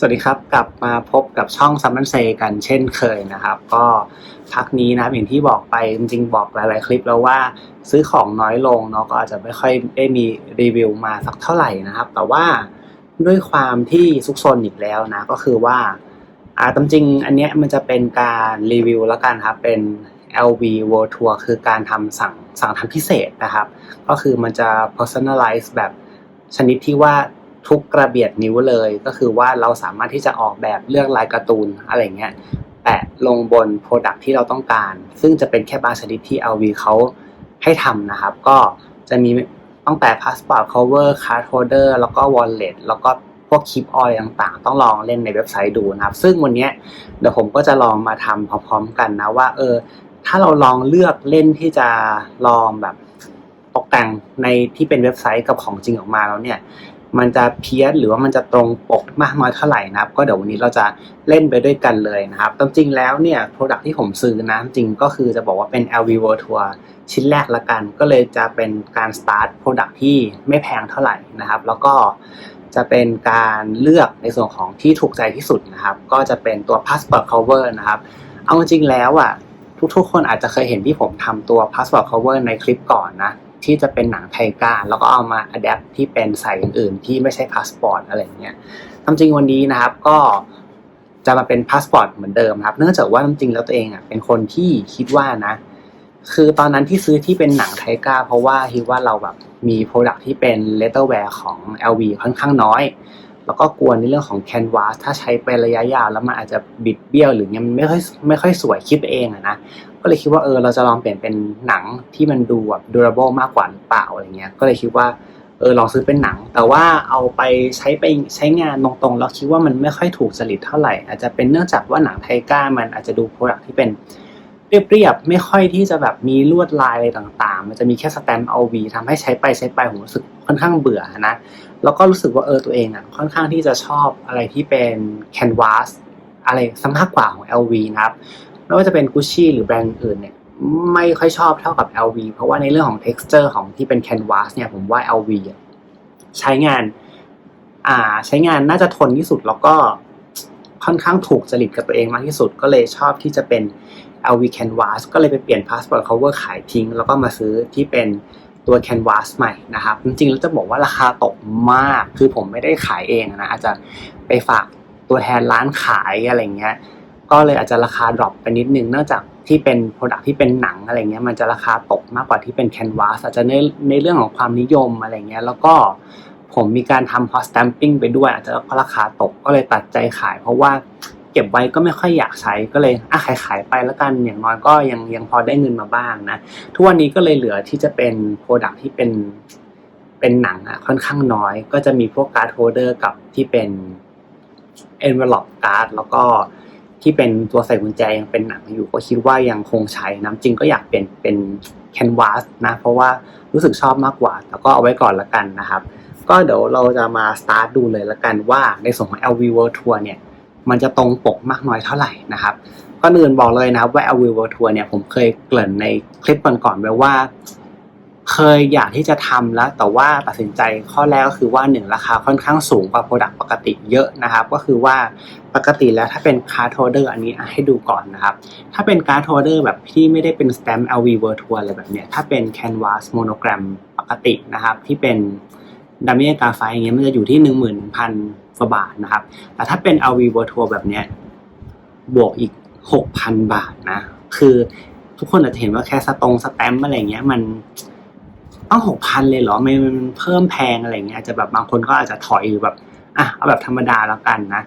สวัสดีครับ กลับมาพบกับช่องซัมมันเซกันเช่นเคยนะครับ ก็พักนี้นะครับอย่างที่บอกไปจริงๆบอกหลาย ๆ คลิปแล้วว่าซื้อของน้อยลงเนาะก็อาจจะไม่ค่อยได้มีรีวิวมาสักเท่าไหร่นะครับ แต่ว่าด้วยความที่ซุกซนอีกแล้วนะ ก็คือว่าอ่าตามจริงอันเนี้ยมันจะเป็นการรีวิวแล้วกันครับเป็น LV World Tour คือการทำสั่งสั่งทำพิเศษนะครับ ก็คือมันจะ personalize แบบชนิดที่ว่า ทุกกระเบียดนิ้วเลย ก็คือว่าเราสามารถที่จะออกแบบเลือกลายการ์ตูนอะไรเงี้ยแปะลงบน Product ที่เราต้องการ ซึ่งจะเป็นแค่บางชนิดที่ LV เขาให้ทำนะครับ ก็จะมีตั้งแต่ Passport Cover Card Holder แล้วก็ Wallet แล้วก็พวกคลิปออยต่างๆ ต้องลองเล่นในเว็บไซต์ดูนะครับ ซึ่งวันนี้เดี๋ยวผมก็จะลองมาทำพร้อมๆกันนะว่าเออถ้าเราลองเลือกเล่นที่จะลองแบบตกแต่งในที่เป็นเว็บไซต์กับของจริงออกมาแล้วเนี่ย มันจะเพี้ยนหรือว่ามันจะตรงปกมากน้อยเท่าไหร่นะครับ ก็เดี๋ยววันนี้เราจะเล่นไปด้วยกันเลยนะครับตามจริงแล้วเนี่ยโปรดักที่ผมซื้อนะจริงก็คือจะบอกว่าเป็น LV World Tour ชิ้นแรกละกัน ก็เลยจะเป็นการสตาร์ทโปรดักที่ไม่แพงเท่าไหร่นะครับ แล้วก็จะเป็นการเลือกในส่วนของที่ถูกใจที่สุดนะครับ ก็จะเป็นตัว Passport Cover นะครับ เอาจริงแล้วอะทุกๆ คนอาจจะเคยเห็นที่ผมทำตัว Passport Cover ในคลิปก่อนนะ ที่จะเป็นหนังไทกาแล้วก็เอามาอัดแอปที่เป็นใส่อื่นๆ ที่ไม่ใช่พาสปอร์ตอะไรเงี้ยตามจริงวันนี้นะครับก็จะมาเป็นพาสปอร์ตเหมือนเดิมครับ เนื่องจากว่าจริงแล้วตัวเองอะเป็นคนที่คิดว่านะ คือตอนนั้นที่ซื้อที่เป็นหนังไทกาเพราะว่าคิดว่าเราแบบมีโปรดักที่เป็นเลเตอร์แวร์ของ LV ค่อนข้างน้อย แล้วก็กลัวในเรื่องของแคนวาสถ้าใช้ไประยะยาวแล้วมันอาจจะบิดเบี้ยวหรือยังไม่ค่อยไม่ค่อยสวยคิดเองอะนะก็เลยคิดว่าเออเราจะลองเปลี่ยนเป็นหนังที่มันดูแบบ durable มากกว่าหรือเปล่าอะไรเงี้ยก็เลยคิดว่าเออลองซื้อเป็นหนัง แต่ว่าเอาไปใช้ไปใช้งานตรงๆ แล้วคิดว่ามันไม่ค่อยถูกจริตเท่าไหร่ อาจจะเป็นเนื่องจากว่าหนังไทก้ามันอาจจะดูโปรดักที่เป็นเรียบๆไม่ค่อยที่จะแบบมีลวดลายอะไรต่างๆ มันจะมีแค่สแตมป์เอาวีทำให้ใช้ไปใช้ไปผมรู้สึกค่อนข้างเบื่อนะ แล้วก็รู้สึกว่าเออตัวเองอะค่อนข้างที่จะชอบอะไรที่เป็นแคนวาสอะไรสัมากกว่าของ LV นะครับไม่ว่าจะเป็น Gucci หรือแบรนด์อื่นเนี่ยไม่ค่อยชอบเท่ากับ LV เพราะว่าในเรื่องของ texture ของที่เป็น canvas เนี่ยผมว่า LV ใช้งานอ่าใช้งานน่าจะทนที่สุดแล้วก็ค่อนข้างถูกจริตกับตัวเองมากที่สุด ก็เลยชอบที่จะเป็น LV canvas ก็เลยไปเปลี่ยน passport cover ขายทิ้ง แล้วก็มาซื้อที่เป็น ตัว canvas ใหม่นะครับ จริงๆแล้วจะบอกว่าราคาตกมาก คือผมไม่ได้ขายเองนะ อาจจะไปฝากตัวแทนร้านขายอะไรเงี้ย ก็เลยอาจจะราคาดรอปไปนิดนึง เนื่องจากที่เป็นโปรดักที่เป็นหนังอะไรเงี้ย มันจะราคาตกมากกว่าที่เป็นแคนวาสอาจจะในในเรื่องของความนิยมอะไรเงี้ย แล้วก็ผมมีการทำพอสแตมปิ้งไปด้วย อาจจะเพราะราคาตกก็เลยตัดใจขาย เพราะว่า ก็บไว้ก็ไม่ค่อยอยากใช้ก็เลยอะขายขายไปแล้วกันอย่างน้อยก็ยังยังพอได้เงินมาบ้างนะทุกวันนี้ก็เลยเหลือที่จะเป็นโปรดักที่เป็นเป็นหนังอะค่อนข้างน้อย ก็จะมีพวกการ์ดโฮเดอร์กับที่เป็น envelope card แล้วก็ที่เป็นตัวใส่กุญแจยังเป็นหนังอยู่ก็คิดว่ายังคงใช้นะจริงก็อยากเปลี่ยนเป็นแคนวาสนะ เพราะว่ารู้สึกชอบมากกว่า แล้วก็เอาไว้ก่อนละกันนะครับ ก็เดี๋ยวเราจะมาสตาร์ทดูเลยละกันว่าในส่วนของ LV World Tour เนี่ย มันจะตรงปกมากน้อยเท่าไหร่นะครับก็อื่นบอกเลยนะครับว่า LV World Tour เนี่ยผมเคยเกริ่นในคลิปก่อนๆไว้ว่า เคยอยากที่จะทำแล้ว แต่ว่าตัดสินใจข้อแรกก็คือว่าหนึ่งราคาค่อนข้างสูงกว่าโปรดักต์ปกติเยอะนะครับ ก็คือว่าปกติแล้วถ้าเป็นคาร์ดโฮเดอร์อันนี้ให้ดูก่อนนะครับ ถ้าเป็นการ์ดโฮเดอร์แบบที่ไม่ได้เป็นสแตมป์ LV World Tour อะไรแบบเนี้ยถ้าเป็นแคนวาสโมโนแกรมปกตินะครับ ที่เป็นดัมเมกาไฟอย่างเงี้ยมันจะอยู่ที่หนึ่งหมื่นพัน กว่าบาทนะครับ แต่ถ้าเป็น LV World Tour แบบเนี้ยบวกอีกหกพันบาทนะ คือทุกคนอาจจะเห็นว่าแค่สตงสแตมอะไรเงี้ยมันต้องหกพันเลยเหรอมันเพิ่มแพงอะไรเงี้ยอาจจะแบบบางคนก็อาจจะถอยหรือแบบอะเอาแบบธรรมดาแล้วกันนะ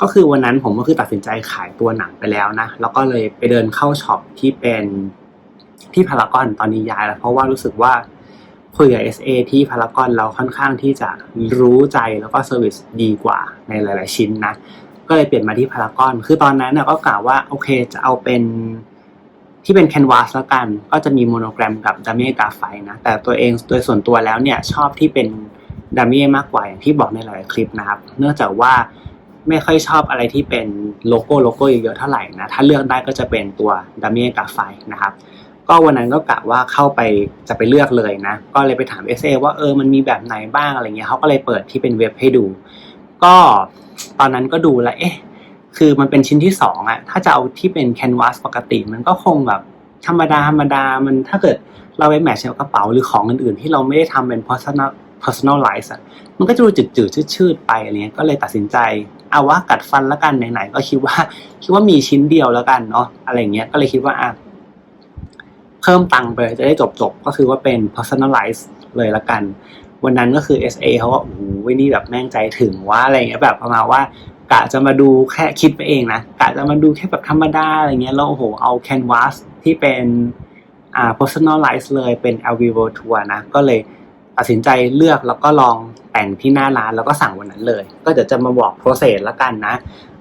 ก็คือวันนั้นผมก็คือตัดสินใจขายตัวหนังไปแล้วนะ แล้วก็เลยไปเดินเข้าช็อปที่เป็นที่พารากอนตอนนี้ย้ายแล้ว เพราะว่ารู้สึกว่า คุยกับ SA ที่พารากอนเราค่อนข้างที่จะรู้ใจแล้วก็เซอร์วิสดีกว่าในหลาย ๆ ชิ้นนะ ก็เลยเปลี่ยนมาที่พารากอนคือตอนนั้นนะก็กล่าวว่าโอเคจะเอาเป็นที่เป็นแคนวาสแล้วกัน ก็จะมีโมโนแกรมกับดัมเม่กาไฟนะ แต่ตัวเองโดยส่วนตัวแล้วเนี่ยชอบที่เป็นดัมเม่มากกว่าอย่างที่บอกในหลายคลิปนะครับ เนื่องจากว่าไม่ค่อยชอบอะไรที่เป็นโลโก้โลโก้เยอะๆเท่าไหร่นะ ถ้าเลือกได้ก็จะเป็นตัวดัมเม่กาไฟนะครับ ก็วันนั้นก็กะว่าเข้าไปจะไปเลือกเลยนะ ก็เลยไปถาม SA ว่าเออมันมีแบบไหนบ้างอะไรเงี้ยเขาก็เลยเปิดที่เป็นเว็บให้ดู ก็ตอนนั้นก็ดูแล้วเอ๊ะคือมันเป็นชิ้นที่สองอะถ้าจะเอาที่เป็นแคนวาสปกติ มันก็คงแบบธรรมดาธรรมดามันถ้าเกิดเราไปแมทช์กับกระเป๋าหรือของอื่นๆ ที่เราไม่ได้ทำเป็น personal personalize อะมันก็จะดูจืดๆชืดๆไปอะไรเงี้ยก็เลยตัดสินใจเอาว่ากัดฟันแล้วกันไหนๆก็คิดว่าคิดว่ามีชิ้นเดียวแล้วกันเนาะอะไรเงี้ยก็เลยคิดว่าอะ พิ่มตังค์ไปจะได้จบๆก็คือว่าเป็น personalize เลยละกัน วันนั้นก็คือ SA เขาก็โอ้โหนี่แบบแม่งใจถึงว่าอะไรเงี้ยแบบประมาณว่ากะจะมาดูแค่คิดไปเองนะกะจะมาดูแค่แบบธรรมดาอะไรเงี้ยแล้วโอ้โหเอา canvas ที่เป็นอ่า personalize เลยเป็น LV World Tour นะ ก็เลยตัดสินใจเลือกแล้วก็ลองแต่งที่หน้าร้านแล้วก็สั่งวันนั้นเลย ก็เดี๋ยวจะมาบอก process ละกันนะ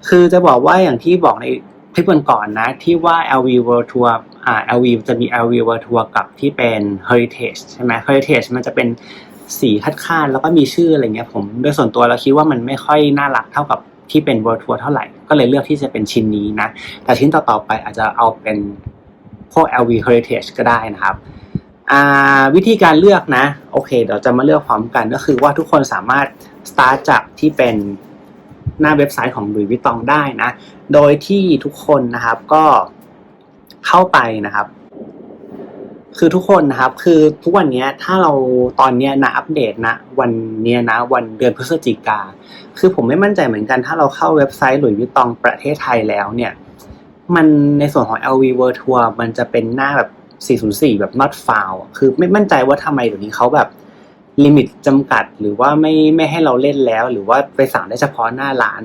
คือจะบอกว่าอย่างที่บอกในคลิปก่อนๆนะ ที่ว่า LV World Tour อ่า LV จะมี LV World Tour กับที่เป็น Heritage ใช่ไหม Heritage มันจะเป็นสีคัดค้านแล้วก็มีชื่ออะไรเงี้ยผมโดยส่วนตัวเราคิดว่ามันไม่ค่อยน่ารักเท่ากับที่เป็น World Tour เท่าไหร่ ก็เลยเลือกที่จะเป็นชิ้นนี้นะ แต่ชิ้นต่อๆไปอาจจะเอาเป็นพวก LV Heritage ก็ได้นะครับวิธีการเลือกนะ โอเค เดี๋ยวจะมาเลือกพร้อมกันก็คือว่าทุกคนสามารถ start จากที่เป็นหน้าเว็บไซต์ของ Louis Vuitton ได้นะ โดยที่ทุกคนนะครับก็ เข้าไปนะครับ คือทุกคนนะครับ คือทุกวันนี้ถ้าเราตอนเนี้ยนะอัปเดตนะ วันเนี้ยนะ วันเดือนพฤศจิกา คือผมไม่มั่นใจเหมือนกัน ถ้าเราเข้าเว็บไซต์หลุยส์วิตตองประเทศไทยแล้วเนี่ย มันในส่วนของ LV World Tour มันจะเป็นหน้าแบบ 404 แบบ not found คือไม่มั่นใจว่าทำไมเดี๋ยวนี้เขาแบบ ลิมิตจำกัดหรือว่าไม่ไม่ให้เราเล่นแล้ว หรือว่าไปสั่งได้เฉพาะหน้าร้าน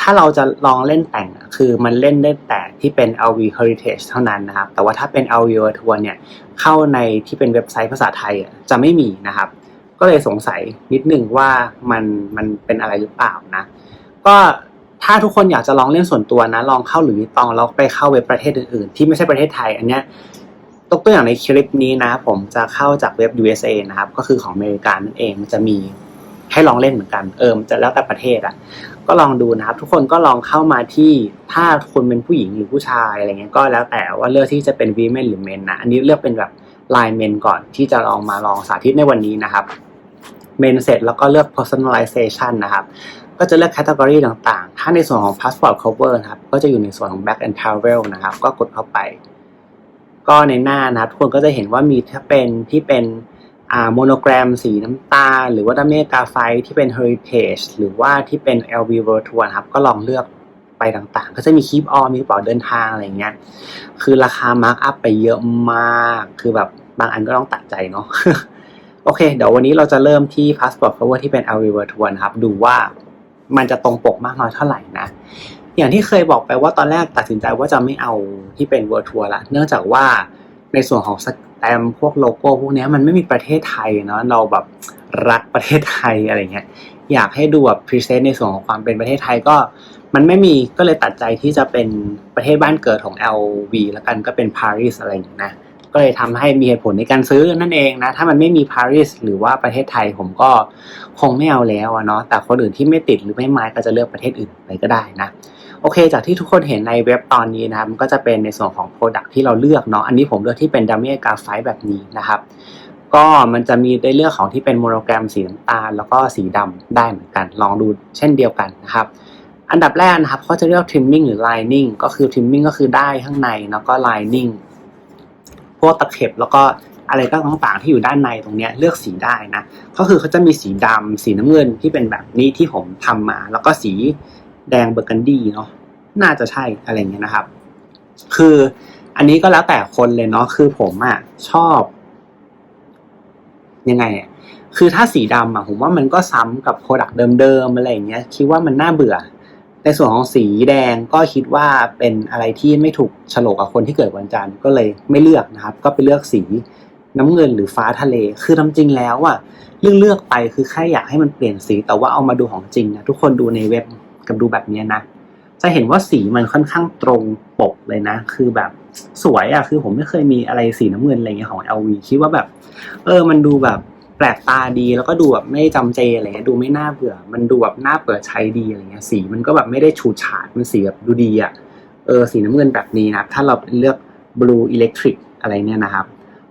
ถ้าเราจะลองเล่นแต่งคือมันเล่นได้แต่ที่เป็น LV Heritage เท่านั้นนะครับ แต่ว่าถ้าเป็น LV World Tour เนี่ยเข้าในที่เป็นเว็บไซต์ภาษาไทยจะไม่มีนะครับ ก็เลยสงสัยนิดนึงว่ามันมันเป็นอะไรหรือเปล่านะ ก็ถ้าทุกคนอยากจะลองเล่นส่วนตัวนะ ลองเข้าหรือวิตองแล้วไปเข้าเว็บประเทศอื่นๆ ที่ไม่ใช่ประเทศไทย อันเนี้ย ตกตัวอย่างในคลิปนี้นะ ผมจะเข้าจากเว็บ USA นะครับ ก็คือของอเมริกานั่นเองมันจะมีให้ลองเล่นเหมือนกันเออมจะแล้วแต่ประเทศอะ ก็ลองดูนะครับ ทุกคนก็ลองเข้ามาที่ถ้าคุณเป็นผู้หญิงหรือผู้ชายอะไรเงี้ยก็แล้วแต่ว่าเลือกที่จะเป็น women หรือ men นะอันนี้เลือกเป็นแบบ line men ก่อนที่จะลองมาลองสาธิตในวันนี้นะครับ men เสร็จแล้วก็เลือก personalization นะครับก็จะเลือก category ต่างๆ ถ้าในส่วนของ passport cover นะครับ ก็จะอยู่ในส่วนของ back and travel นะครับ ก็กดเข้าไป ก็ในหน้านะครับทุกคนก็จะเห็นว่ามีถ้าเป็นที่เป็นอ่าโมโนแกรมสีน้ำตาลหรือว่าดัมเมกาไฟที่เป็น heritage หรือว่าที่เป็น LV World Tour นะครับ ก็ลองเลือกไปต่างๆ ก็จะมีคีปออมีกระเป๋าเดินทางอะไรเงี้ย คือราคามาร์กอัพไปเยอะมาก คือแบบบางอันก็ต้องตัดใจเนาะ โอเค เดี๋ยววันนี้เราจะเริ่มที่ passport cover ที่เป็น LV World Tour นะครับ ดูว่ามันจะตรงปกมากน้อยเท่าไหร่นะ อย่างที่เคยบอกไปว่าตอนแรกตัดสินใจว่าจะไม่เอาที่เป็น World Tour ละเนื่องจากว่าในส่วนของสแตมพวกโลโก้พวกนี้มันไม่มีประเทศไทยเนาะเราแบบรักประเทศไทยอะไรเงี้ยอยากให้ดูแบบพรีเซนต์ในส่วนของความเป็นประเทศไทยก็ มันไม่มีก็เลยตัดใจที่จะเป็นประเทศบ้านเกิดของ LV แล้วกันก็เป็นปารีสอะไรอย่างนี้นะก็เลยทำให้มีเหตุผลในการซื้อนั่นเองนะ ถ้ามันไม่มีปารีสหรือว่าประเทศไทยผมก็คงไม่เอาแล้วเนาะแต่คนอื่นที่ไม่ติดหรือไม่หมายก็จะเลือกประเทศอื่นไปก็ได้นะ โอเค จากที่ทุกคนเห็นในเว็บตอนนี้นะครับมันก็จะเป็นในส่วนของ Product ที่เราเลือกเนาะอันนี้ผมเลือกที่เป็นดัมเมกราไฟแบบนี้นะครับก็มันจะมีในเรื่องของที่เป็นโมโนแกรมสีน้ำตาลแล้วก็สีดำได้เหมือนกัน ลองดูเช่นเดียวกันนะครับอันดับแรกนะครับเขาจะเรียก trimming หรือ lining ก็คือ trimming ก็คือได้ข้างในแล้วก็ lining พวกตะเข็บแล้วก็อะไรก็ต่างๆที่อยู่ด้านในตรงเนี้ยเลือกสีได้นะก็คือเขาจะมีสีดำสีน้ำเงินที่เป็นแบบนี้ที่ผมทำมา แล้วก็สี แดงเบอร์กันดีเนาะน่าจะใช่อะไรเงี้ยนะครับ คืออันนี้ก็แล้วแต่คนเลยเนาะคือผมอะชอบ ยังไงอะคือถ้าสีดำอะผมว่ามันก็ซ้ำกับโปรดักต์เดิมๆอะไรเงี้ยคิดว่ามันน่าเบื่อ ในส่วนของสีแดงก็คิดว่าเป็นอะไรที่ไม่ถูกฉลกกับคนที่เกิดวันจันทร์ก็เลยไม่เลือกนะครับ ก็ไปเลือกสีน้ำเงินหรือฟ้าทะเล คือทำจริงแล้วอะเรื่องเลือกไปคือแค่อยากให้มันเปลี่ยนสี แต่ว่าเอามาดูของจริงนะทุกคนดูในเว็บ กับดูแบบนี้นะ จะเห็นว่าสีมันค่อนข้างตรงปกเลยนะ คือแบบสวยอะคือผมไม่เคยมีอะไรสีน้ำเงินอะไรเงี้ยของ LV คิดว่าแบบ เออ มันดูแบบแปลกตาดีแล้วก็ดูแบบไม่จำเจอะไรเงี้ยดูไม่น่าเบื่อ มันดูแบบน่าเปิดใช้ดีอะไรเงี้ย สีมันก็แบบไม่ได้ฉูดฉาดมันสีแบบดูดีอะเออสีน้ำเงินแบบนี้นะถ้าเราเลือก blue electric อะไรเนี่ยนะครับ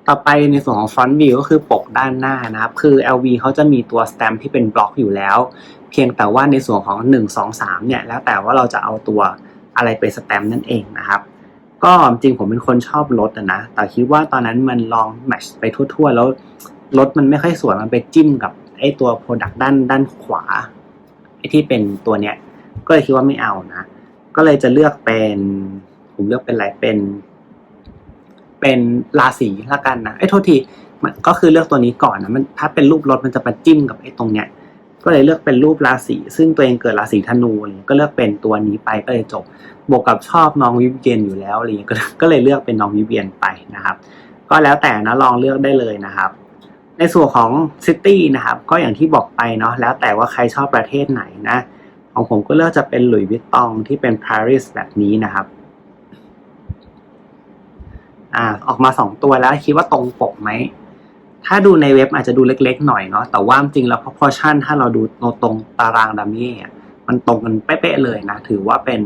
ต่อไปในส่วนของ front view ก็คือปกด้านหน้านะครับ คือ LV เขาจะมีตัว stamp ที่เป็นบล็อกอยู่แล้ว เพียงแต่ว่าในส่วนของ 1 2 3เนี่ยแล้วแต่ว่าเราจะเอาตัวอะไรไปสแตมป์นั่นเองนะครับ ก็จริงผมเป็นคนชอบรถนะนะแต่คิดว่าตอนนั้นมันลองแมชไปทั่วๆ แล้วรถมันไม่ค่อยสวยมันไปจิ้มกับไอ้ตัว Product ด้านด้านขวาไอ้ที่เป็นตัวเนี้ยก็เลยคิดว่าไม่เอานะ ก็เลยจะเลือกเป็นผมเลือกเป็นอะไรเป็นเป็นราศีละกันนะไอ้โทษทีมันก็คือเลือกตัวนี้ก่อนนะมันถ้าเป็นรูปรถมันจะมาจิ้มกับไอ้ตรงเนี้ย ก็เลยเลือกเป็นรูปราศีซึ่งตัวเองเกิดราศีธนูเงี้ยก็เลือกเป็นตัวนี้ไปก็เลยจบบวกกับชอบน้องวิเวียนอยู่แล้วอะไรเงี้ยก็เลยเลือกเป็นน้องวิเวียนไปนะครับ ก็แล้วแต่นะลองเลือกได้เลยนะครับ ในส่วนของซิตี้นะครับก็อย่างที่บอกไปเนาะแล้วแต่ว่าใครชอบประเทศไหนนะของผมก็เลือกจะเป็นหลุยส์วิตตองที่เป็นปารีสแบบนี้นะครับอ่าออกมาสองตัวแล้วคิดว่าตรงปกไหม ถ้าดูในเว็บอาจจะดูเล็กๆหน่อยเนาะแต่ว่าจริงแล้ว proportion ถ้าเราดูตรงตารางดัมมี่อะมันตรงกันเป๊ะๆเลยนะ ถือว่าเป็น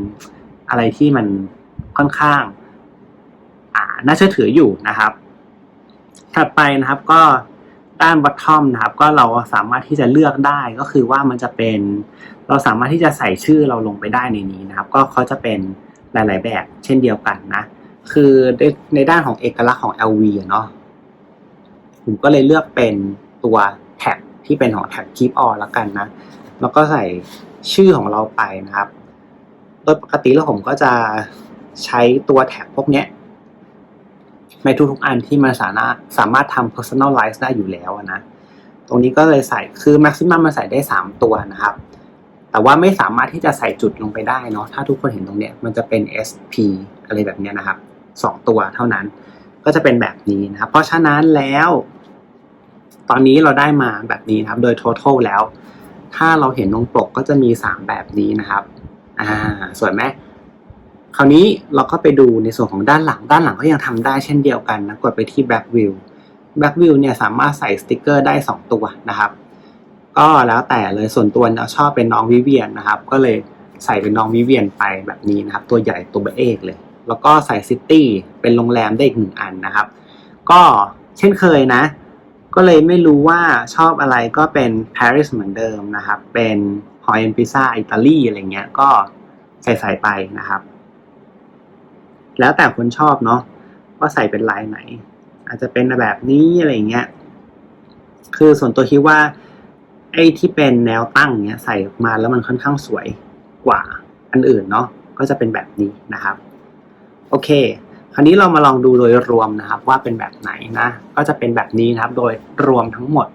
อะไรที่มันค่อนข้างน่าเชื่อถืออยู่นะครับ ถัดไปนะครับก็ด้าน bottom นะครับ ก็เราสามารถที่จะเลือกได้ก็คือว่ามันจะเป็น เราสามารถที่จะใส่ชื่อเราลงไปได้ในนี้นะครับ ก็เขาจะเป็นหลาย ๆ แบบเช่นเดียวกันนะ คือในด้านของเอกลักษณ์ของ LV เนาะ ผมก็เลยเลือกเป็นตัวแท็กที่เป็นของแท็ก Keep On แล้วกันนะ แล้วก็ใส่ชื่อของเราไปนะครับ โดยปกติแล้วผมก็จะใช้ตัวแท็กพวกเนี้ยในทุกๆอันที่มันสามารถสามารถทำ personalize ได้อยู่แล้วนะ ตรงนี้ก็เลยใส่คือ maximum มันใส่ได้ 3 ตัวนะครับ แต่ว่าไม่สามารถที่จะใส่จุดลงไปได้เนาะ ถ้าทุกคนเห็นตรงเนี้ยมันจะเป็น SP อะไรแบบเนี้ยนะครับสองตัวเท่านั้น ก็จะเป็นแบบนี้นะครับ เพราะฉะนั้นแล้ว ตอนนี้เราได้มาแบบนี้นะครับ โดย total แล้ว ถ้าเราเห็นตรงปกก็จะมี 3 แบบนี้นะครับ อ่าสวยไหมคราวนี้เราก็ไปดูในส่วนของด้านหลัง ด้านหลังก็ยังทำได้เช่นเดียวกันนะ กดไปที่ back view back view เนี่ยสามารถใส่สติกเกอร์ได้ 2 ตัวนะครับ ก็แล้วแต่เลยส่วนตัวเราชอบเป็นน้องวิเวียนนะครับ ก็เลยใส่เป็นน้องวิเวียนไปแบบนี้นะครับ ตัวใหญ่ตัวเบเอกเลย แล้วก็ใส่ซิตี้เป็นโรงแรมได้อีกหนึ่งอันนะครับ ก็เช่นเคยนะ ก็เลยไม่รู้ว่าชอบอะไรก็เป็นปารีสเหมือนเดิมนะครับ เป็นหอยเอ็นพิซซ่าอิตาลีอะไรเงี้ยก็ใส่ใส่ไปนะครับ แล้วแต่คนชอบเนาะว่าใส่เป็นลายไหน อาจจะเป็นแบบนี้อะไรเงี้ยคือส่วนตัวคิดว่าไอ้ที่เป็นแนวตั้งเนี้ยใส่มาแล้วมันค่อนข้างสวยกว่าอันอื่นเนาะก็จะเป็นแบบนี้นะครับ โอเค ราวนี้เรามาลองดูโดยรวมนะครับว่าเป็นแบบไหนนะ ก็จะเป็นแบบนี้นะครับ โดยรวมทั้งหมด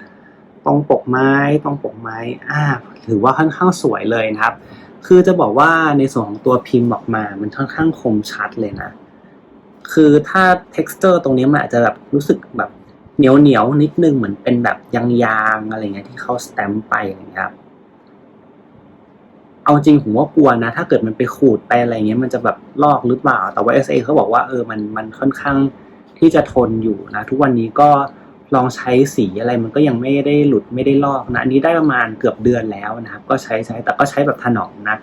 ตรงปกไม้ตรงปกไม้อ่าถือว่าค่อนข้างสวยเลยนะครับ คือจะบอกว่าในส่วนของตัวพิมพ์ออกมา มันค่อนข้างคมชัดเลยนะ คือถ้า texture ตรงนี้มันอาจจะแบบรู้สึกแบบเหนียวเหนียวนิดนึงเหมือนเป็นแบบยางๆอะไรเงี้ยที่เขาสแตมป์ไปอย่างเงี้ยครับ เอาจริงผมว่ากลัวนะ ถ้าเกิดมันไปขูดไปอะไรเงี้ยมันจะแบบลอกหรือเปล่า แต่ว่า SA เขาบอกว่าเออมันมันค่อนข้างที่จะทนอยู่นะ ทุกวันนี้ก็ลองใช้สีอะไรมันก็ยังไม่ได้หลุดไม่ได้ลอกนะอันนี้ได้ประมาณเกือบเดือนแล้วนะครับก็ใช้ใช้แต่ก็ใช้แบบถนอมนะ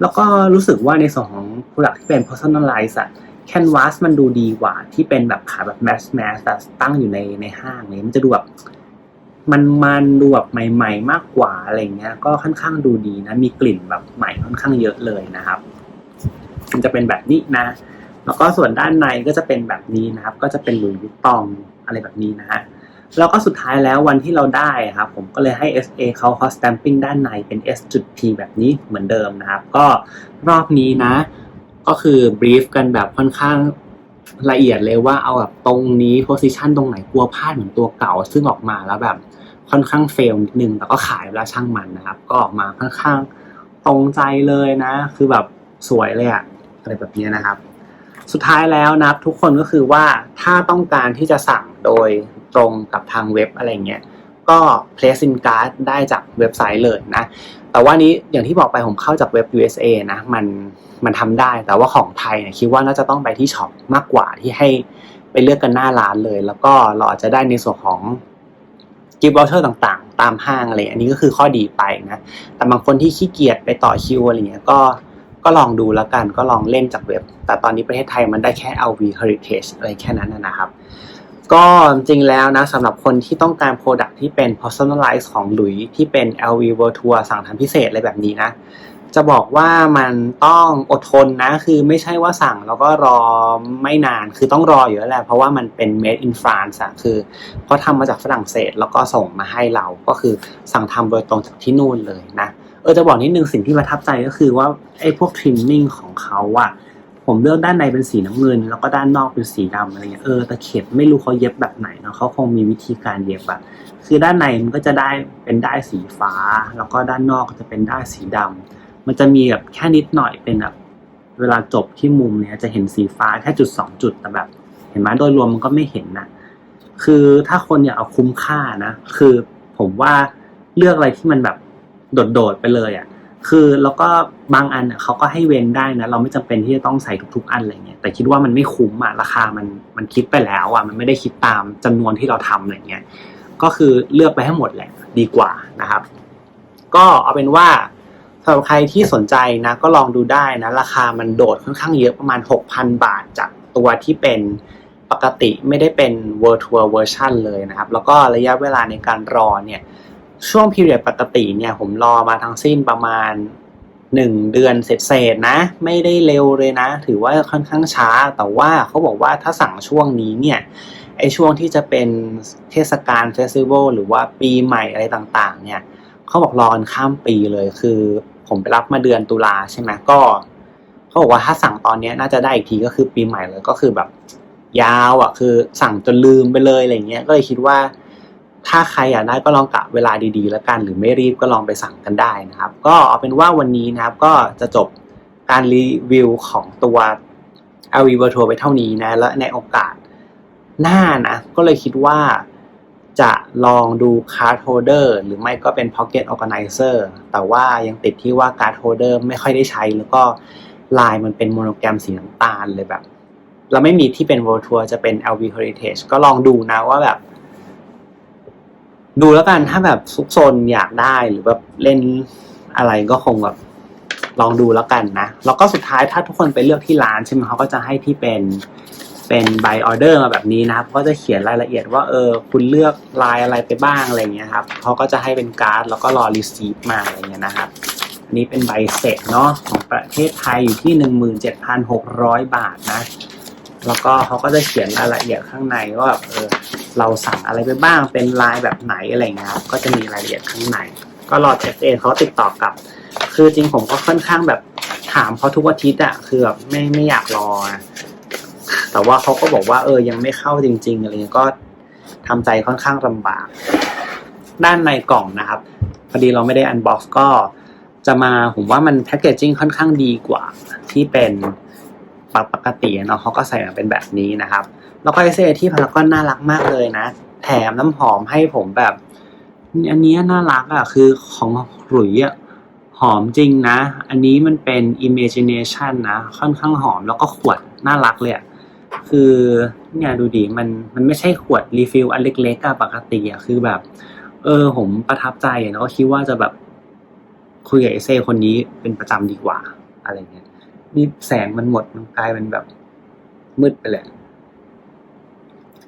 แล้วก็รู้สึกว่าในส่วนของ product ที่เป็น personalize อะ canvas มันดูดีกว่าที่เป็นแบบขายแบบ mass mass แต่ตั้งอยู่ในในห้างเลยมันจะดูแบบ มันมันดูแบบใหม่ ๆ มากกว่าอะไรเงี้ย ก็ค่อนข้างดูดีนะ มีกลิ่นแบบใหม่ค่อนข้างเยอะเลยนะครับ มันจะเป็นแบบนี้นะ แล้วก็ส่วนด้านในก็จะเป็นแบบนี้นะครับ ก็จะเป็นหลุยวิตตองอะไรแบบนี้นะฮะแล้วก็สุดท้ายแล้ววันที่เราได้ครับผมก็เลยให้ SA เขาเขา stamping ด้านในเป็น S.P แบบนี้เหมือนเดิมนะครับ ก็รอบนี้นะ ก็คือ brief กันแบบค่อนข้าง ละเอียดเลยว่าเอาแบบตรงนี้ position ตรงไหนกลัวพลาดเหมือนตัวเก่า ซึ่งออกมาแล้วแบบค่อนข้างเฟลนิดนึงแต่ก็ขายแล้วช่างมันนะครับ ก็ออกมาค่อนข้างตรงใจเลยนะ คือแบบสวยเลยอะอะไรแบบนี้นะครับ สุดท้ายแล้วนะครับทุกคนก็คือว่าถ้าต้องการที่จะสั่งโดยตรงกับทางเว็บอะไรเงี้ยก็ place in card ได้จากเว็บไซต์เลยนะ แต่ว่านี้อย่างที่บอกไปผมเข้าจากเว็บ USA นะมันมันทำได้ แต่ว่าของไทยเนี่ยคิดว่าน่าจะต้องไปที่ช็อปมากกว่าที่ให้ไปเลือกกันหน้าร้านเลย แล้วก็เราอาจจะได้ในส่วนของกิฟต์วอเชอร์ต่างๆ ตามห้างอะไรอันนี้ก็คือข้อดีไปนะแต่บางคนที่ขี้เกียจไปต่อคิวอะไรเงี้ยก็ก็ลองดูแล้วกันก็ลองเล่นจากเว็บ แต่ตอนนี้ประเทศไทยมันได้แค่ LV Heritage อะไรแค่นั้นนะครับ ก็จริงแล้วนะสำหรับคนที่ต้องการ Product ที่เป็น personalize ของหลุยที่เป็น LV World Tour สั่งทำพิเศษอะไรแบบนี้นะ จะบอกว่ามันต้องอดทนนะ คือไม่ใช่ว่าสั่งแล้วก็รอไม่นานคือต้องรออยู่แล้วแหละเพราะว่ามันเป็น made in France อะคือเขาทำมาจากฝรั่งเศสแล้วก็ส่งมาให้เราก็คือสั่งทำโดยตรงจากที่นู่นเลยนะเออจะบอกนิดนึงสิ่งที่ประทับใจก็คือว่าไอ้พวกทริมมิ่งของเขาอะ ผมเลือกด้านในเป็นสีน้ำเงิน แล้วก็ด้านนอกเป็นสีดำอะไรเงี้ยเออตะเข็บไม่รู้เขาเย็บแบบไหนเนาะเขาคงมีวิธีการเย็บอะคือด้านในมันก็จะได้เป็นได้ายสีฟ้า แล้วก็ด้านนอกก็จะเป็นได้ายสีดำมันจะมีแบบแค่นิดหน่อยเป็นแบบเวลาจบที่มุมเนี่ยจะเห็นสีฟ้าแค่จุดสองจุดแต่แบบ เห็นไหมโดยรวมมันก็ไม่เห็นนะคือถ้าคนอยากเอาคุ้มค่านะ คือผมว่าเลือกอะไรที่มันแบบโดดๆไปเลยอะ่ะ คือแล้วก็บางอันเขาก็ให้เว้นได้นะ เราไม่จำเป็นที่จะต้องใส่ทุกๆ อันอะไรเงี้ยแต่คิดว่ามันไม่คุ้มอะราคามันมันคิดไปแล้วอะมันไม่ได้คิดตามจำนวนที่เราทำอะไรเงี้ยก็คือเลือกไปให้หมดแหละดีกว่านะครับ ก็เอาเป็นว่าสำหรับใครที่สนใจนะ ก็ลองดูได้นะ ราคามันโดดค่อนข้างเยอะประมาณ 6,000 บาทจากตัวที่เป็นปกติไม่ได้เป็น World Tour Version เลยนะครับ แล้วก็ระยะเวลาในการรอเนี่ย ช่วงพีเรียดปกติเนี่ยผมรอมาทั้งสิ้นประมาณ1เดือนเสร็จๆนะ ไม่ได้เร็วเลยนะ ถือว่าค่อนข้างช้า แต่ว่าเขาบอกว่าถ้าสั่งช่วงนี้เนี่ยไอช่วงที่จะเป็นเทศกาลเฟสติวัลหรือว่าปีใหม่อะไรต่างๆ เนี่ยเขาบอกรอกันข้ามปีเลยคือ ผมไปรับมาเดือนตุลาใช่ไหมก็เขาบอกว่าถ้าสั่งตอนนี้น่าจะได้อีกทีก็คือปีใหม่เลยก็คือแบบยาวอะคือสั่งจนลืมไปเลยอะไรเงี้ยก็เลยคิดว่า ถ้าใครอยากได้ก็ลองกะเวลาดีๆ แล้วกัน หรือไม่รีบก็ลองไปสั่งกันได้นะครับ ก็เอาเป็นว่าวันนี้นะครับก็จะจบการรีวิวของตัว LV Virtual ไปเท่านี้นะ และในโอกาสหน้านะ ก็เลยคิดว่าจะลองดู card holder หรือไม่ก็เป็น pocket organizer แต่ว่ายังติดที่ว่า card holder ไม่ค่อยได้ใช้ แล้วก็ลายมันเป็นโมโนแกรมสีน้ำตาลเลยแบบ เราไม่มีที่เป็น World Tour จะเป็น LV Heritage ก็ลองดูนะว่าแบบ ดูแล้วกันถ้าแบบซุกซนอยากได้หรือแบบเล่นอะไรก็คงแบบลองดูแล้วกันนะ แล้วก็สุดท้ายถ้าทุกคนไปเลือกที่ร้านใช่ไหมเขาก็จะให้ที่เป็นเป็นใบออเดอร์มาแบบนี้นะครับ ก็จะเขียนรายละเอียดว่าเออคุณเลือกลายอะไรไปบ้างอะไรเงี้ยครับเขาก็จะให้เป็นการ์ดแล้วก็รอรีซีฟมาอะไรเงี้ยนะครับอันนี้เป็นใบเสร็จเนาะของประเทศไทยอยู่ที่หนึ่งหมื่นเจ็ดพันหกร้อยบาทนะ แล้วก็เขาก็จะเขียนรายละเอียดข้างในว่าแบบเออ เราสั่งอะไรไปบ้างเป็นลายแบบไหนอะไรเงี้ยครับก็จะมีรายละเอียดข้างใน ก็รอเทสเองเขาติดต่อกลับ คือจริงผมก็ค่อนข้างแบบถามเขาทุกอาทิตย์อะคือแบบไม่ไม่อยากรออะแต่ว่าเขาก็บอกว่าเออยังไม่เข้าจริง ๆอะไรเงี้ยก็ทำใจค่อนข้างลำบาก ด้านในกล่องนะครับพอดีเราไม่ได้อันบ็อกซ์ก็จะมาผมว่ามันแพคเกจจิ้งค่อนข้างดีกว่าที่เป็นปกติเนาะเขาก็ใส่มาเป็นแบบนี้นะครับ แล้วก็เอเซที่พารากอนน่ารักมากเลยนะ แถมน้ำหอมให้ผมแบบ อันนี้น่ารักอะ คือของหลุยอะหอมจริงนะ อันนี้มันเป็น imagination นะ ค่อนข้างหอมแล้วก็ขวดน่ารักเลยอะคือเนี่ยดูดิมันมันไม่ใช่ขวดรีฟิลอันเล็กๆอะปกติอะคือแบบ เออ ผมประทับใจแล้วก็คิดว่าจะแบบคุยกับเอเซ่คนนี้เป็นประจำดีกว่า อะไรเงี้ยนี่แสงมันหมดมันกลายเป็นแบบมืดไปเลย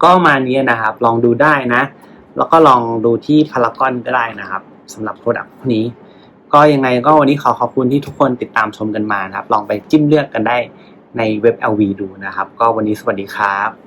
ก็มานี้นะครับ ลองดูได้นะ แล้วก็ลองดูที่พารากอนก็ได้นะครับสำหรับโปรดักต์พวกนี้ ก็ยังไงก็วันนี้ขอขอบคุณที่ทุกคนติดตามชมกันมานะครับ ลองไปจิ้มเลือกกันได้ในเว็บ LV ดูนะครับ ก็วันนี้สวัสดีครับ